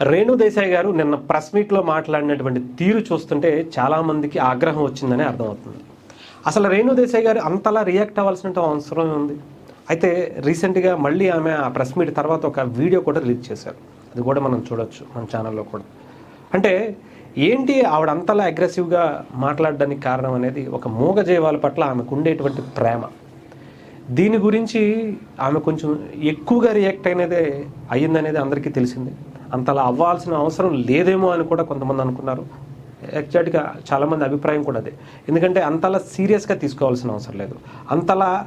రేణుదేశాయ్ గారు నిన్న ప్రెస్ మీట్లో మాట్లాడినటువంటి తీరు చూస్తుంటే చాలామందికి ఆగ్రహం వచ్చిందని అర్థమవుతుంది. అసలు రేణుదేశాయ్ గారు అంతలా రియాక్ట్ అవ్వాల్సిన అవసరం ఉంది అయితే రీసెంట్గా మళ్ళీ ఆమె ఆ ప్రెస్ మీట్ తర్వాత ఒక వీడియో కూడా రిలీజ్ చేశారు. అది కూడా మనం చూడొచ్చు మన ఛానల్లో కూడా. అంటే ఏంటి ఆవిడ అంతలా అగ్రెసివ్గా మాట్లాడడానికి కారణం అనేది ఒక మూగజీవాల పట్ల ఆమెకు ఉండేటువంటి ప్రేమ. దీని గురించి ఆమె కొంచెం ఎక్కువగా రియాక్ట్ అయినదే అయ్యిందనేది అందరికీ తెలిసిందే. అంతలా అవ్వాల్సిన అవసరం లేదేమో అని కూడా కొంతమంది అనుకున్నారు. ఎగ్జాక్ట్గా చాలామంది అభిప్రాయం కూడా అదే. ఎందుకంటే అంతలా సీరియస్గా తీసుకోవాల్సిన అవసరం లేదు. అంతలా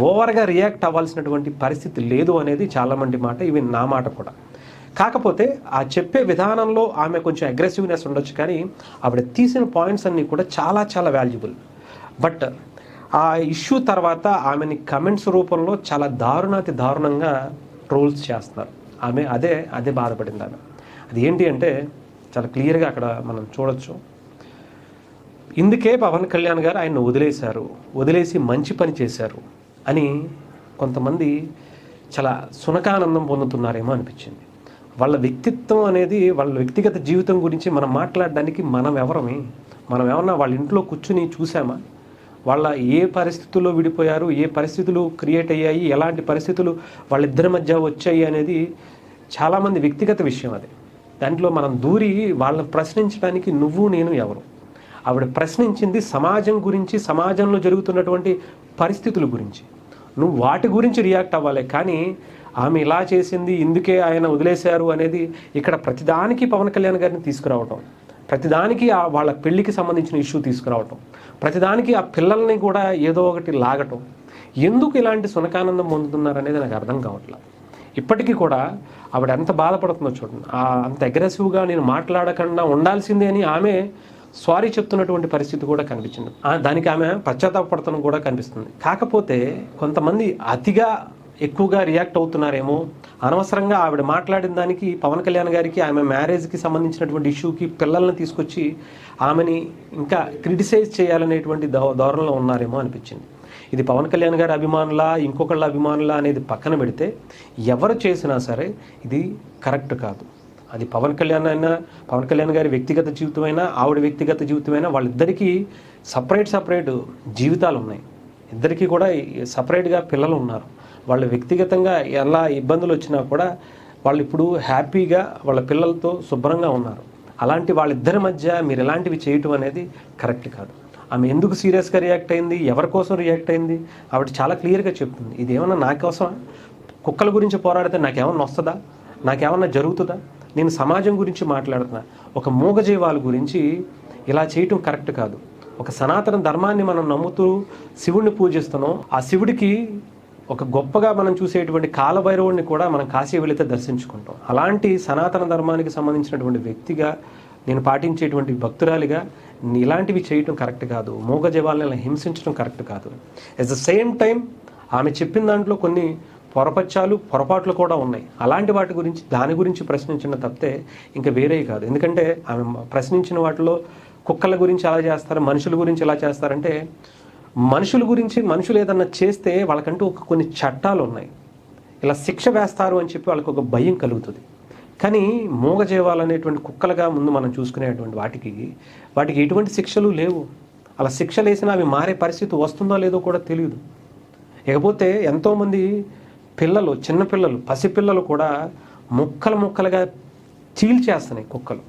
ఓవర్గా రియాక్ట్ అవ్వాల్సినటువంటి పరిస్థితి లేదు అనేది చాలామంది మాట ఇవి నా మాట కూడా. కాకపోతే ఆ చెప్పే విధానంలో ఆమె కొంచెం అగ్రెసివ్నెస్ ఉండొచ్చు కానీ ఆవిడ తీసిన పాయింట్స్ అన్నీ కూడా చాలా చాలా వాల్యుబుల్ బట్ ఆ ఇష్యూ తర్వాత ఆమెని కమెంట్స్ రూపంలో చాలా దారుణాతి దారుణంగా ట్రోల్స్ చేస్తున్నారు. ఆమె అదే అదే బాధపడింది ఆమె అది ఏంటి అంటే చాలా క్లియర్గా అక్కడ మనం చూడొచ్చు. ఇందుకే పవన్ కళ్యాణ్ గారు ఆయన వదిలేశారు వదిలేసి మంచి పని చేశారు అని కొంతమంది చాలా సునకానందం పొందుతున్నారేమో అనిపించింది. వాళ్ళ వ్యక్తిత్వం అనేది వాళ్ళ వ్యక్తిగత జీవితం గురించి మనం మాట్లాడడానికి మనం ఎవరమే? మనం ఏమన్నా వాళ్ళ ఇంట్లో కూర్చుని చూసామా వాళ్ళ ఏ పరిస్థితుల్లో విడిపోయారు ఏ పరిస్థితులు క్రియేట్ అయ్యాయి ఎలాంటి పరిస్థితులు వాళ్ళిద్దరి మధ్య వచ్చాయి అనేది చాలామంది వ్యక్తిగత విషయం అది. దాంట్లో మనం దూరి వాళ్ళని ప్రశ్నించడానికి నువ్వు నేను ఎవరు? ఆవిడ ప్రశ్నించింది సమాజం గురించి సమాజంలో జరుగుతున్నటువంటి పరిస్థితుల గురించి. నువ్వు వాటి గురించి రియాక్ట్ అవ్వాలి కానీ ఆమె ఇలా చేసింది ఇందుకే ఆయన వదిలేశారు అనేది ఇక్కడ ప్రతిదానికి పవన్ కళ్యాణ్ గారిని తీసుకురావటం. ప్రతిదానికి ఆ వాళ్ళ పెళ్ళికి సంబంధించిన ఇష్యూ తీసుకురావటం ప్రతిదానికి ఆ పిల్లల్ని కూడా ఏదో ఒకటి లాగటం ఎందుకు ఇలాంటి సునకానందం పొందుతున్నారు అనేది నాకు అర్థం కావట్లేదు ఇప్పటికీ కూడా ఆవిడ ఎంత బాధపడుతుందో చూడండి. అంత అగ్రెసివ్గా నేను మాట్లాడకుండా ఉండాల్సిందే అని ఆమె సారీ చెప్తున్నటువంటి పరిస్థితి కూడా కనిపించింది. ఆ దానికి ఆమె పశ్చాత్తాపడతనం కూడా కనిపిస్తుంది. కాకపోతే కొంతమంది అతిగా ఎక్కువగా రియాక్ట్ అవుతున్నారేమో. అనవసరంగా ఆవిడ మాట్లాడిన దానికి పవన్ కళ్యాణ్ గారికి ఆమె మ్యారేజ్కి సంబంధించినటువంటి ఇష్యూకి పిల్లల్ని తీసుకొచ్చి ఆమెని ఇంకా క్రిటిసైజ్ చేయాలనేటువంటి ధోరణిలో ఉన్నారేమో అనిపించింది. ఇది పవన్ కళ్యాణ్ గారి అభిమానులా ఇంకొకళ్ళ అభిమానులా అనేది పక్కన పెడితే ఎవరు చేసినా సరే ఇది కరెక్ట్ కాదు. అది పవన్ కళ్యాణ్ అయినా పవన్ కళ్యాణ్ గారి వ్యక్తిగత జీవితమైనా ఆవిడ వ్యక్తిగత జీవితమైనా వాళ్ళిద్దరికీ సపరేట్ సపరేట్ జీవితాలు ఉన్నాయి ఇద్దరికీ కూడా సపరేట్గా పిల్లలు ఉన్నారు. వాళ్ళ వ్యక్తిగతంగా ఎలా ఇబ్బందులు వచ్చినా కూడా వాళ్ళు ఇప్పుడు హ్యాపీగా వాళ్ళ పిల్లలతో శుభ్రంగా ఉన్నారు. అలాంటి వాళ్ళిద్దరి మధ్య మీరు ఎలాంటివి చేయటం అనేది కరెక్ట్ కాదు. ఆమె ఎందుకు సీరియస్గా రియాక్ట్ అయింది? ఎవరి కోసం రియాక్ట్ అయింది? ఆవిడ చాలా క్లియర్గా చెప్తుంది. ఇది ఏమన్నా నా కుక్కల గురించి పోరాడితే నాకేమన్నా వస్తుందా? నాకేమన్నా జరుగుతుందా? నేను సమాజం గురించి మాట్లాడుతున్నా. ఒక మూగజీవాల గురించి ఇలా చేయటం కరెక్ట్ కాదు. ఒక సనాతన ధర్మాన్ని మనం నమ్ముతూ శివుడిని పూజిస్తున్నాం. ఆ శివుడికి ఒక గొప్పగా మనం చూసేటువంటి కాలభైరవుడిని కూడా మనం కాశీ వెళితే దర్శించుకుంటాం. అలాంటి సనాతన ధర్మానికి సంబంధించినటువంటి వ్యక్తిగా నేను పాటించేటువంటి భక్తురాలిగా ఇలాంటివి చేయటం కరెక్ట్ కాదు. మూగ జవాలని హింసించడం కరెక్ట్ కాదు. ఎట్ ద సేమ్ టైం ఆమె చెప్పిన దాంట్లో కొన్ని పొరపచ్చాలు పొరపాట్లు కూడా ఉన్నాయి. అలాంటి వాటి గురించి దాని గురించి ప్రశ్నించిన తప్పితే ఇంకా వేరే కాదు. ఎందుకంటే ఆమె ప్రశ్నించిన వాటిలో కుక్కల గురించి ఎలా చేస్తారు మనుషుల గురించి ఎలా చేస్తారంటే మనుషుల గురించి మనుషులు ఏదన్నా చేస్తే వాళ్ళకంటూ ఒక కొన్ని చట్టాలు ఉన్నాయి. ఇలా శిక్ష వేస్తారు అని చెప్పి వాళ్ళకి ఒక భయం కలుగుతుంది. కానీ మూగజీవాలు అనేటువంటి కుక్కలుగా ముందు మనం చూసుకునేటువంటి వాటికి వాటికి ఎటువంటి శిక్షలు లేవు. అలా శిక్షలు వేసినా అవి మారే పరిస్థితి వస్తుందో లేదో కూడా తెలియదు. ఇకపోతే ఎంతోమంది పిల్లలు చిన్నపిల్లలు పసిపిల్లలు కూడా ముక్కలు ముక్కలుగా చీల్చేస్తున్నాయి కుక్కలు.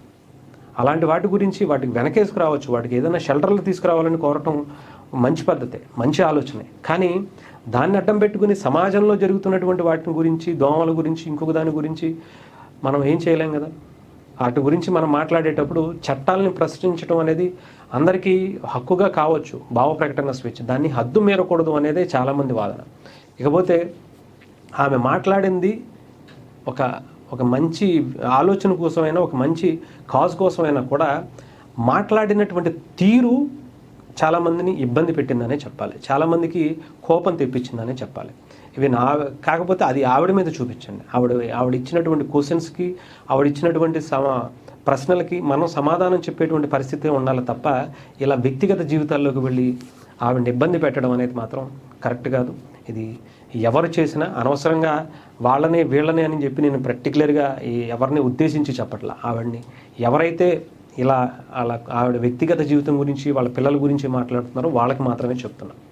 అలాంటి వాటి గురించి వాటికి వెనకేసుకురావచ్చు. వాటికి ఏదైనా షెల్టర్లు తీసుకురావాలని కోరటం మంచి పద్ధతే మంచి ఆలోచనే. కానీ దాన్ని అడ్డం పెట్టుకుని సమాజంలో జరుగుతున్నటువంటి వాటిని గురించి దోమల గురించి ఇంకొక దాని గురించి మనం ఏం చేయలేం కదా? వాటి గురించి మనం మాట్లాడేటప్పుడు చట్టాలని ప్రశ్నించడం అనేది అందరికీ హక్కుగా కావచ్చు భావ ప్రకటన స్వేచ్ఛ. దాన్ని హద్దు మీరకూడదు అనేదే చాలామంది వాదన. ఇకపోతే ఆమె మాట్లాడింది ఒక ఒక మంచి ఆలోచన కోసమైనా ఒక మంచి కాజ్ కోసమైనా కూడా మాట్లాడినటువంటి తీరు చాలామందిని ఇబ్బంది పెట్టిందనే చెప్పాలి. చాలామందికి కోపం తెప్పించిందనే చెప్పాలి. ఇవి నా కాకపోతే అది ఆవిడ మీద చూపించండి. ఆవిడ ఆవిడ ఇచ్చినటువంటి క్వశ్చన్స్కి ఆవిడ ఇచ్చినటువంటి సమ ప్రశ్నలకి మనం సమాధానం చెప్పేటువంటి పరిస్థితి ఉండాలి తప్ప ఇలా వ్యక్తిగత జీవితాల్లోకి వెళ్ళి ఆవిడని ఇబ్బంది పెట్టడం అనేది మాత్రం కరెక్ట్ కాదు. ఇది ఎవరు చేసినా అనవసరంగా వాళ్ళనే వీళ్ళనే అని చెప్పి నేను పర్టికులర్గా ఈ ఎవరిని ఉద్దేశించి చెప్పట్లా. ఆవిడని ఎవరైతే ఇలా అలా ఆవిడ వ్యక్తిగత జీవితం గురించి వాళ్ళ పిల్లల గురించి మాట్లాడుతున్నారో వాళ్ళకి మాత్రమే చెప్తున్నాను